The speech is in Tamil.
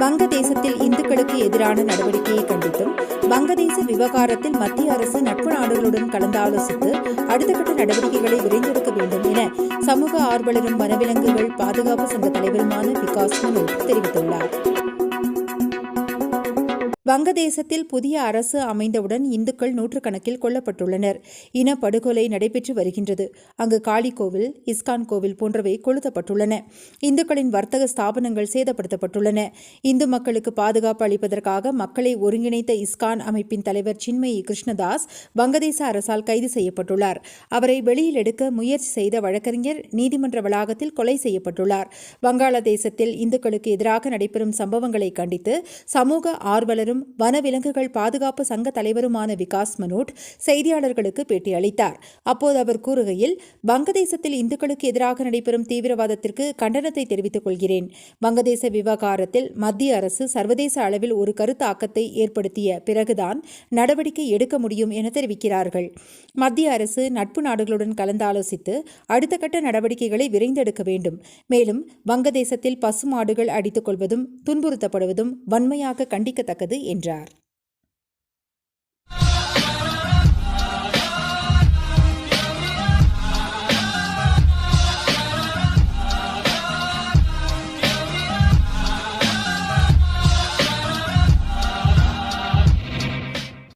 வங்கதேசத்தில் இந்துக்களுக்கு எதிரான நடவடிக்கையை கண்டித்தும் வங்கதேச விவகாரத்தில் மத்திய அரசு நட்பு நாடுகளுடன் கலந்தாலோசித்து அடுத்த கட்ட நடவடிக்கைகளை விரைந்தெடுக்க வேண்டும் என சமூக ஆர்வலரும் வனவிலங்குகள் பாதுகாப்பு சங்க தலைவருமான விகாஸ் மனு தெரிவித்துள்ளார். வங்கதேசத்தில் புதிய அரசு அமைந்தவுடன் இந்துக்கள் நூற்றுக்கணக்கில் கொல்லப்பட்டுள்ளனர். இனப்படுகொலை நடைபெற்று வருகின்றது. அங்கு காளி கோவில் இஸ்கான் கோவில் போன்றவை கொளுத்தப்பட்டுள்ளன. இந்துக்களின் வர்த்தக ஸ்தாபனங்கள் சேதப்படுத்தப்பட்டுள்ளன. இந்து மக்களுக்கு பாதுகாப்பு அளிப்பதற்காக மக்களை ஒருங்கிணைத்த இஸ்கான் அமைப்பின் தலைவர் சின்மயி கிருஷ்ணதாஸ் வங்கதேச அரசால் கைது செய்யப்பட்டுள்ளார். அவரை வெளியில் எடுக்க முயற்சி செய்த வழக்கறிஞர் நீதிமன்ற வளாகத்தில் கொலை செய்யப்பட்டுள்ளார். வங்காளதேசத்தில் இந்துக்களுக்கு எதிராக நடைபெறும் சம்பவங்களை கண்டித்து சமூக ஆர்வலரும் வனவிலங்குகள் பாதுகாப்பு சங்க தலைவருமான விகாஸ் மனோட் செய்தியாளர்களுக்கு பேட்டியளித்தார். அப்போது அவர் கூறுகையில் வங்கதேசத்தில் இந்துக்களுக்கு எதிராக நடைபெறும் தீவிரவாதத்திற்கு கண்டனத்தை தெரிவித்துக் கொள்கிறேன். வங்கதேச விவகாரத்தில் மத்திய அரசு சர்வதேச அளவில் ஒரு கருத்தாக்கத்தை ஏற்படுத்திய பிறகுதான் நடவடிக்கை எடுக்க முடியும் என தெரிவிக்கிறார்கள். மத்திய அரசு நட்பு நாடுகளுடன் கலந்தாலோசித்து அடுத்த கட்ட நடவடிக்கைகளை விரைந்தெடுக்க வேண்டும். மேலும் வங்கதேசத்தில் பசுமாடுகள் அடித்துக் கொள்வதும் துன்புறுத்தப்படுவதும் வன்மையாக கண்டிக்கத்தக்கது என்றார்.